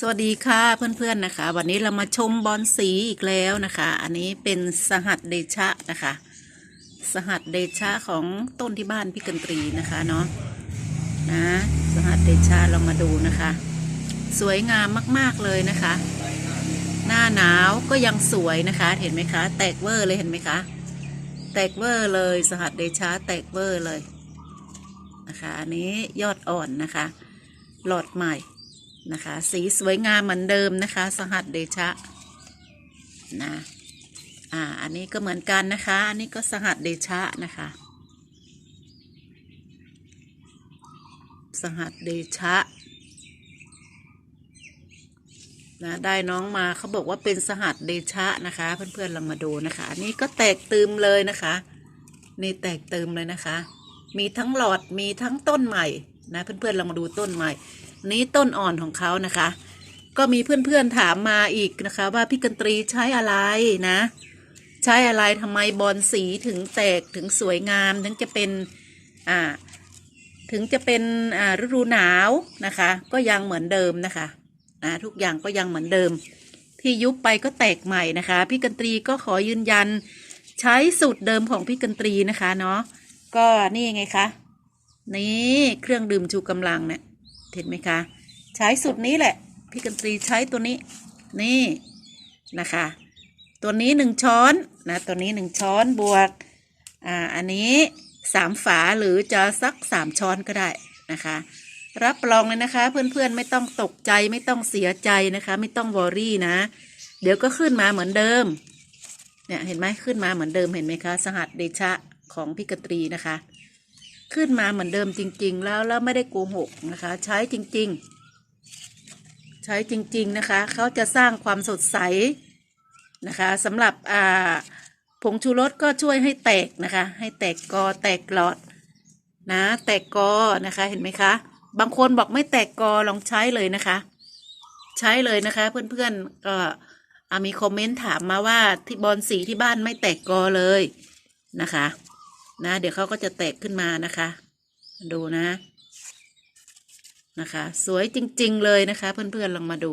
สวัสดีค่ะเพื่อนๆนะคะ วันนี้เรามาชมบอลสีอีกแล้วนะคะ อันนี้เป็นสหัสเดชะนะคะ สหัสเดชะของต้นที่บ้านพี่กันตรีนะคะเนาะนะสหัสเดชะเรามาดูนะคะ สวยงามมากๆเลยนะคะ หน้าหนาวก็ยังสวยนะคะเห็นไหมคะ แตกเวอร์เลยเห็นไหมคะแตกเวอร์เลยสหัสเดชะแตกเวอร์เลยนะคะ อันนี้ยอดอ่อนนะคะ หลอดใหม่ นะคะ สีสวยงามเหมือนเดิมนะคะ สหัสเดชะนะอ่าอันนี้ก็เหมือนกันนะคะ อันนี้ก็สหัสเดชะนะคะ สหัสเดชะนะได้น้องมาเขาบอกว่าเป็นสหัสเดชะนะคะ เพื่อนๆลองมาดูนะคะ อันนี้ก็แตกตืมเลยนะคะนี่แตกตืมเลยนะคะ มีทั้งหลอด มีทั้งต้นใหม่นะเพื่อนๆลองมาดูต้นใหม่ นี้ต้นอ่อนของเขานะคะ ก็มีเพื่อนๆถามมาอีกนะคะ ว่าพี่กันตรีใช้อะไรนะ ใช้อะไรทำไมบอลสีถึงแตกถึงสวยงาม ถึงจะเป็นอ่าถึงจะเป็นอ่าฤดูหนาวนะคะ ก็ยังเหมือนเดิมนะคะอ่าทุกอย่างก็ยังเหมือนเดิม ที่ยุบไปก็แตกใหม่นะคะ พี่กันตรีก็ขอยืนยันใช้สูตรเดิมของพี่กันตรีนะคะเนาะก็นี่ไงคะ นี่เครื่องดื่มชูกำลังเนี่ย เห็นไหมคะ ใช้สูตรนี้แหละ พี่กันตรีใช้ตัวนี้ นี่นะคะ ตัวนี้หนึ่งช้อนนะตัวนี้หนึ่งช้อนบวกอ่าอันนี้สามฝาหรือจะสักสามช้อนก็ได้นะคะ รับรองเลยนะคะ เพื่อนๆไม่ต้องตกใจไม่ต้องเสียใจนะคะ ไม่ต้องวอรี่นะ เดี๋ยวก็ขึ้นมาเหมือนเดิมเนี่ยเห็นไหมขึ้นมาเหมือนเดิมเห็นไหมคะ สหัสเดชะของพี่กตรีนะคะ ขึ้นมาเหมือนเดิมจริง ๆ แล้วแล้วไม่ได้โกหกนะคะ ใช้จริง ๆ ใช้จริง ๆ นะคะ เขาจะสร้างความสดใสนะคะสำหรับอ่าผงชูรสก็ช่วยให้แตกนะคะ ให้แตกกอแตกหลอดนะ แตกกอนะคะเห็นไหมคะ บางคนบอกไม่แตกกอลองใช้เลยนะคะ ใช้เลยนะคะ เพื่อนๆก็มีคอมเมนต์ถามมาว่าที่บอลสีที่บ้านไม่แตกกอเลยนะคะ นะ เดี๋ยวเขาก็จะแตกขึ้นมานะคะ ดูนะ นะคะ สวยจริง ๆ เลยนะคะ เพื่อนๆลองมาดู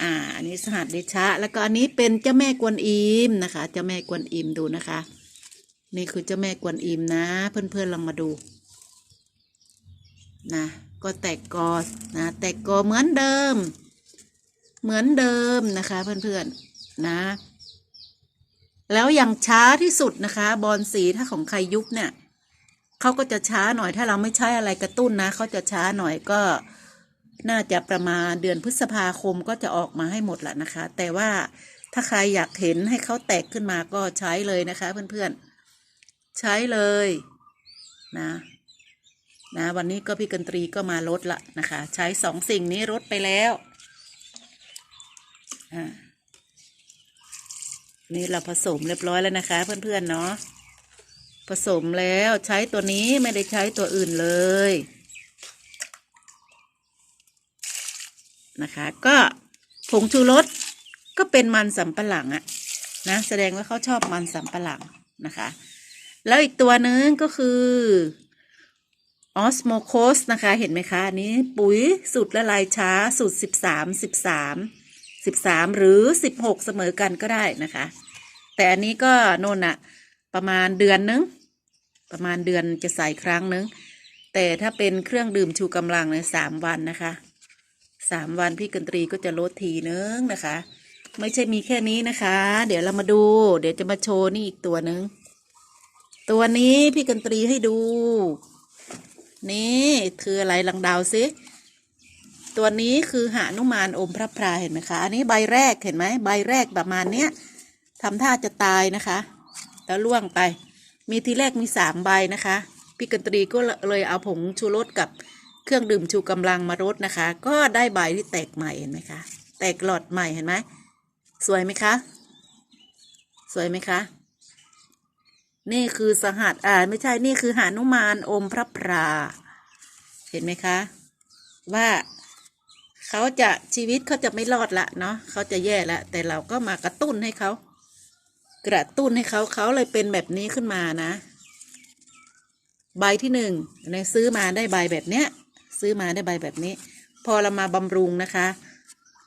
อ่า อันนี้สหัสเดชะ แล้วก็อันนี้เป็นเจ้าแม่กวนอิมนะคะ เจ้าแม่กวนอิมดูนะคะ นี่คือเจ้าแม่กวนอิมนะ เพื่อนๆลองมาดูนะก็แตกกอนะ แตกกอเหมือนเดิม เหมือนเดิมนะคะ เพื่อนๆนะ แล้วอย่างช้าที่สุดนะคะบอลสีถ้าของใครยุบเนี่ยเขาก็จะช้าหน่อยถ้าเราไม่ใช้อะไรกระตุ้นนะเขาจะช้าหน่อยก็น่าจะประมาณเดือนพฤษภาคมก็จะออกมาให้หมดแหละนะคะ แต่ว่าถ้าใครอยากเห็นให้เขาแตกขึ้นมาก็ใช้เลยนะคะเพื่อนๆ ใช้เลยนะนะวันนี้ก็พี่กันตรีก็มาลดละนะคะ ใช้สองสิ่งนี้ลดไปแล้วอ่า นี่เราผสมเรียบร้อยแล้วนะคะ เพื่อนๆเนาะผสมแล้วใช้ตัวนี้ไม่ได้ใช้ตัวอื่นเลยนะคะ ก็ผงชูรสก็เป็นมันสำปะหลังอะนะแสดงว่าเขาชอบมันสำปะหลังนะคะ แล้วอีกตัวนึงก็คือออสโมโคสนะคะ เห็นไหมคะ อันนี้ปุ๋ยสูตรละลายช้าสูตรสิบสามสิบสาม สิบสามหรือสิบหกเสมอกันก็ได้นะคะ แต่อันนี้ก็โน่นอะประมาณเดือนนึง ประมาณเดือนจะใส่ครั้งนึง แต่ถ้าเป็นเครื่องดื่มชูกำลังในยสามวันนะคะสามวันพี่กันตรีก็จะลดทีนึงนะคะ ไม่ใช่มีแค่นี้นะคะ เดี๋ยวเรามาดู เดี๋ยวจะมาโชว์นี่อีกตัวนึงตัวนี้พี่กันตรีให้ดู นี่คืออะไรลังดาวซิ ตัวนี้คือหานุมานอมพระพราเห็นไหมคะ อันนี้ใบแรกเห็นไหมใบแรกประมาณเนี้ยทำท่าจะตายนะคะ แล้วล่วงไป มีทีแรกมีสามใบนะคะพี่กันตรีก็เลยเอาผงชูรสกับเครื่องดื่มชูกำลังมารดนะคะ ก็ได้ใบที่แตกใหม่เห็นไหมคะแตกหลอดใหม่เห็นไหมสวยไหมคะ สวยไหมคะ นี่คือสหัสอ่าไม่ใช่นี่คือหานุมานอมพระพรา เห็นไหมคะ ว่า เขาจะชีวิตเขาจะไม่รอดละเนาะเขาจะแย่ละแต่เราก็มากระตุ้นให้เขา กระตุ้นให้เขาเขาเลยเป็นแบบนี้ขึ้นมานะ ใบที่หนึ่งในซื้อมาได้ใบแบบเนี้ย ซื้อมาได้ใบแบบนี้ พอเรามาบำรุงนะคะ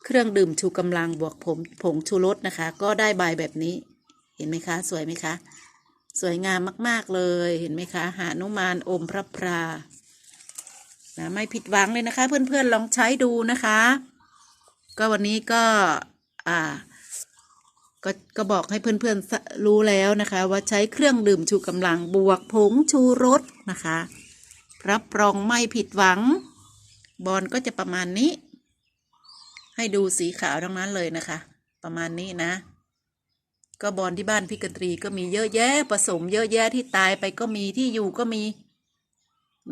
เครื่องดื่มชูกำลังบวกผมผงชูรสนะคะ ก็ได้ใบแบบนี้ เห็นไหมคะ สวยไหมคะ สวยงามมาก ๆเลยเห็นไหมคะ หานุมานอมพระพรา นะไม่ผิดหวังเลยนะคะ เพื่อนๆลองใช้ดูนะคะ ก็วันนี้ก็อ่าก็ก็บอกให้เพื่อนๆรู้แล้วนะคะ ว่าใช้เครื่องดื่มชูกำลังบวกผงชูรสนะคะ รับรองไม่ผิดหวัง บอลก็จะประมาณนี้ ให้ดูสีขาวทั้งนั้นเลยนะคะ ประมาณนี้นะ ก็บอลที่บ้านพี่กตรีก็มีเยอะแยะผสมเยอะแยะที่ตายไปก็มีที่อยู่ก็มี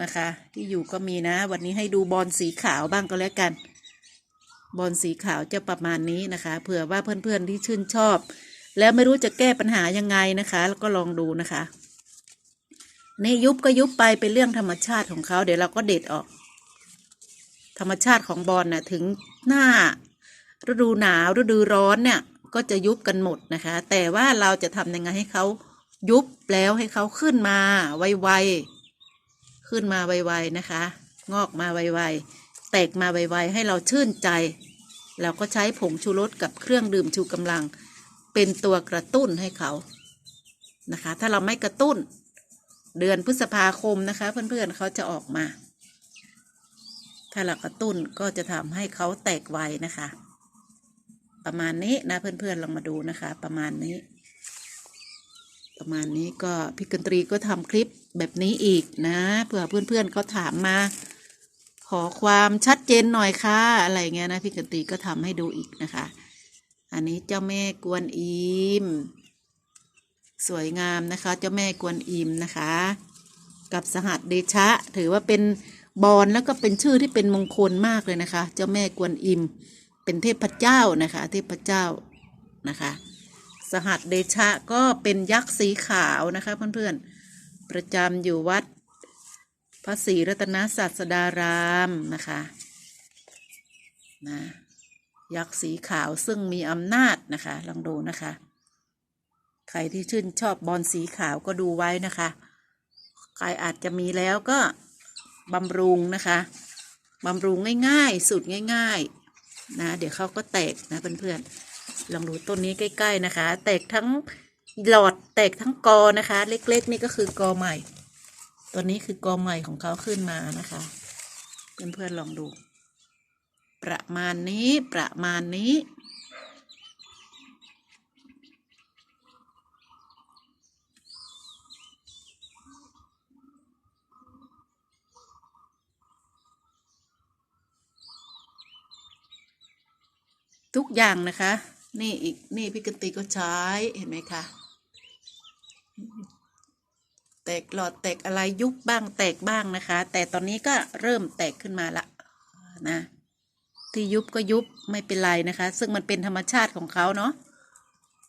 นะคะ ที่อยู่ก็มีนะ วันนี้ให้ดูบอลสีขาวบ้างก็แล้วกัน บอลสีขาวจะประมาณนี้นะคะ เผื่อว่าเพื่อนๆที่ชื่นชอบ แล้วไม่รู้จะแก้ปัญหายังไงนะคะ แล้วก็ลองดูนะคะนี่ยุบก็ยุบไปเป็นเรื่องธรรมชาติของเขาเดี๋ยวเราก็เด็ดออก ธรรมชาติของบอลน่ะถึงหน้าฤดูหนาวฤดูร้อนเนี่ยก็จะยุบกันหมดนะคะ แต่ว่าเราจะทำยังไงให้เขายุบแล้วให้เขาขึ้นมาไวๆ ขึ้นมาไวๆนะคะ งอกมาไวๆแตกมาไวๆให้เราชื่นใจ เราก็ใช้ผงชูรสกับเครื่องดื่มชูกำลัง เป็นตัวกระตุ้นให้เขานะคะ ถ้าเราไม่กระตุ้น เดือนพฤษภาคมนะคะ เพื่อนๆเขาจะออกมา ถ้าเรากระตุ้นก็จะทำให้เขาแตกไวนะคะ ประมาณนี้นะเพื่อนๆลองมาดูนะคะ ประมาณนี้ ประมาณนี้ก็พี่กันตรีก็ทำคลิปแบบนี้อีกนะเผื่อเพื่อนๆเขาถามมา ขอความชัดเจนหน่อยค่ะอะไรเงี้ยนะพี่กันตรีก็ทำให้ดูอีกนะคะ อันนี้เจ้าแม่กวนอิมสวยงามนะคะ เจ้าแม่กวนอิมนะคะ กับสหัสเดชะ ถือว่าเป็นบอลแล้วก็เป็นชื่อที่เป็นมงคลมากเลยนะคะ เจ้าแม่กวนอิม เป็นเทพเจ้านะคะ เทพเจ้านะคะ สหัสเดชะก็เป็นยักษ์สีขาวนะคะเพื่อนๆ ประจำอยู่วัดพระศรีรัตนศาสดารามนะคะนะยักษ์สีขาวซึ่งมีอำนาจนะคะ ลองดูนะคะ ใครที่ชื่นชอบบอลสีขาวก็ดูไว้นะคะ ใครอาจจะมีแล้วก็บำรุงนะคะบำรุงง่ายๆ สูตรง่าย ๆ นะ เดี๋ยวเขาก็แตกนะเพื่อนๆ ลองดูต้นนี้ใกล้ ๆนะคะ แตกทั้งหลอดแตกทั้งกอนะคะ เล็ก ๆ นี่ก็คือกอใหม่ ตัวนี้คือกอใหม่ของเขาขึ้นมานะคะ เพื่อนๆลองดู ประมาณนี้ประมาณนี้ทุกอย่างนะคะ นี่อีกนี่พี่กันติก็ใช้เห็นไหมคะแตกหลอดแตกอะไรยุบบ้างแตกบ้างนะคะ แต่ตอนนี้ก็เริ่มแตกขึ้นมาละนะที่ยุบก็ยุบไม่เป็นไรนะคะ ซึ่งมันเป็นธรรมชาติของเขาเนาะ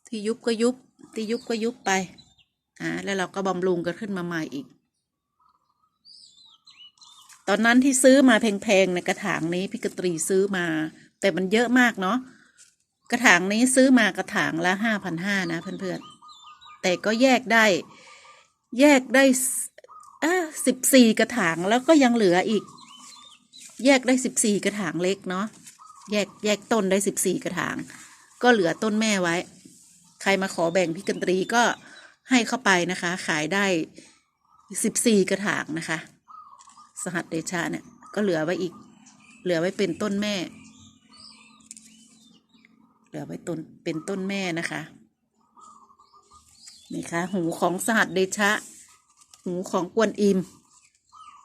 ที่ยุบก็ยุบที่ยุบก็ยุบไปอ่าแล้วเราก็บำรุงกันขึ้นมาใหม่อีก ตอนนั้นที่ซื้อมาแพงๆในกระถางนี้พี่กตรีซื้อมา แต่มันเยอะมากเนาะ กระถางนี้ซื้อมากระถางละห้าพันห้านะเพื่อนๆ แต่ก็แยกได้ แยกได้สิบสี่กระถางแล้วก็ยังเหลืออีก แยกได้สิบสี่กระถางเล็กเนาะแยกแยกต้นได้สิบสี่กระถาง ก็เหลือต้นแม่ไว้ ใครมาขอแบ่งพี่กันตรีก็ให้เข้าไปนะคะ ขายได้สิบสี่กระถางนะคะ สหัสเดชาเนี่ยก็เหลือไว้อีก เหลือไว้เป็นต้นแม่ เหลือไว้ต้นเป็นต้นแม่นะคะ นี่ค่ะ หูของสหัสเดชะ หูของกวนอิม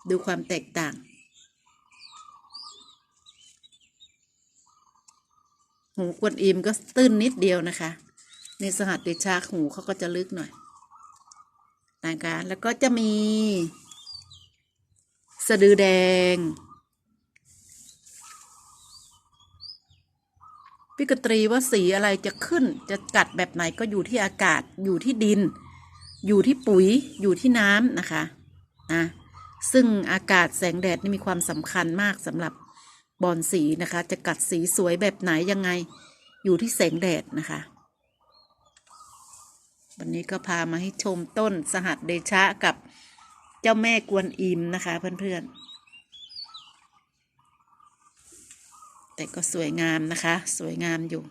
ดูความแตกต่าง หูกวนอิมก็ตื้นนิดเดียวนะคะ ในสหัสเดชะหูเขาก็จะลึกหน่อยต่างกันแล้วก็จะมี สะดือแดง พี่กตรีว่าสีอะไรจะขึ้น จะกัดแบบไหนก็อยู่ที่อากาศ อยู่ที่ดิน อยู่ที่ปุ๋ย อยู่ที่น้ำนะคะนะซึ่งอากาศแสงแดดนี่มีความสำคัญมากสำหรับบอนสีนะคะ จะกัดสีสวยแบบไหนยังไง อยู่ที่แสงแดดนะคะ วันนี้ก็พามาให้ชมต้นสหัสเดชะกับเจ้าแม่กวนอิมนะคะเพื่อนๆ แต่ก็สวยงามนะคะ สวยงามอยู่